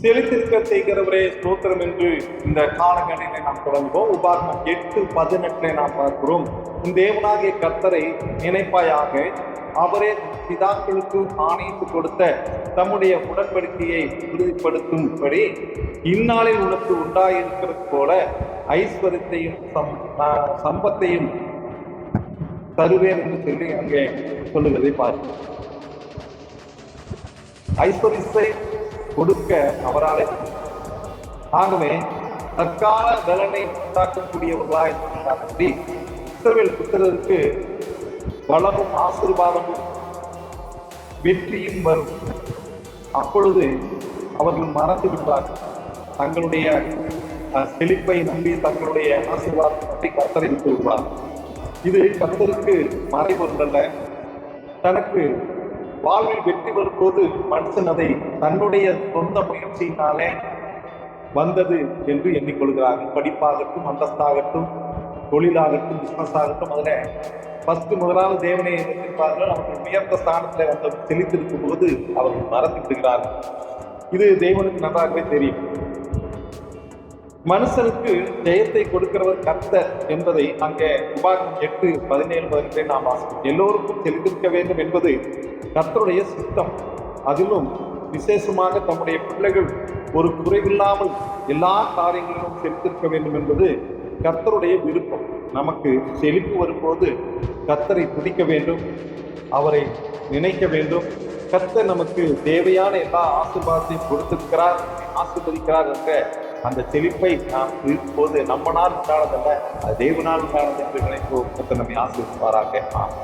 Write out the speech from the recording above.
செலுத்திருக்க செய்கிறவரே ஸ்தோத்திரம் என்று இந்த காலங்களிலே நாம் தொடங்குவோம். உபாகமம் எட்டு பதினெட்டை நாம் பார்க்கிறோம். உன் தேவனாகிய கர்த்தரை நினைப்பாயாக அவரே பிதாக்களுக்கு ஆணையிட்டு கொடுத்த தம்முடைய உடன்படிக்கையை உறுதிப்படுத்தும்படி இந்நாளில் உனக்கு உண்டாயிருக்கிறது போல ஐஸ்வர்யத்தையும் சம்- சம்பத்தையும் தருவேன் என்று சொல்லி அங்கே சொல்லுவதை பார்க்கிறோம். ஐஸ்வர்யத்தை கொடுக்க அவராலே. ஆகவே தற்கால பலனை உண்டாக்கக்கூடியவர்களாய் இருந்தார்கள் இஸ்ரவேல் புத்திரருக்கு வளமும் ஆசீர்வாதமும் வெற்றியும் வரும். அப்பொழுது அவர்கள் மறந்து விடுவார்கள் தங்களுடைய செழிப்பை நம்பி தங்களுடைய ஆசீர்வாதத்தை கர்த்தரை விட்டு விடுவார் இது கத்தருக்கு மறைபொருளல்ல தனக்கு வாழ்வில் வெற்றி வரும்போது மனுஷன் அதை தன்னுடைய சொந்த முயற்சியினாலே வந்தது என்று எண்ணிக்கொள்கிறார்கள் படிப்பாகட்டும் அந்தஸ்தாகட்டும் தொழிலாகட்டும் பிஸ்னஸ் ஆகட்டும் அதில் ஃபஸ்ட்டு முதலாவது தேவனை எதிர்ப்பார்கள் அவர்கள் உயர்ந்த ஸ்தானத்தில் வந்து செழித்திருக்கும் போது அவர்கள் மறந்து விடுகிறார்கள். இது தெய்வனுக்கு நன்றாகவே தெரியும். மனுஷனுக்கு ஜெயத்தை கொடுக்கிறவர் கர்த்தர் என்பதை அங்கே உபாகம் எட்டு பதினேழு பதினெட்டை நாம் வாசிக்கும் எல்லோருக்கும் தெரிந்திருக்க வேண்டும் என்பது கர்த்தருடைய சித்தம். அதிலும் விசேஷமாக தம்முடைய பிள்ளைகள் ஒரு குறைவில்லாமல் எல்லா காரியங்களிலும் செலுத்திருக்க வேண்டும் என்பது கர்த்தருடைய விருப்பம். நமக்கு செழிப்பு வரும்போது கர்த்தரை துதிக்க வேண்டும் அவரை நினைக்க வேண்டும். கர்த்தர் நமக்கு தேவையான எல்லா ஆசிர்வாதத்தையும் கொடுத்திருக்கிறார் ஆசிர்வதிக்கிறார் என்ற அந்த செழிப்பை நாம் இருக்கும்போது நம்ம நாள் உண்டானதல்ல அது தேவனால் உண்டானது என்று நினைப்போம். கர்த்தர் நம்மை ஆசிரியப்பாராக ஆமாம்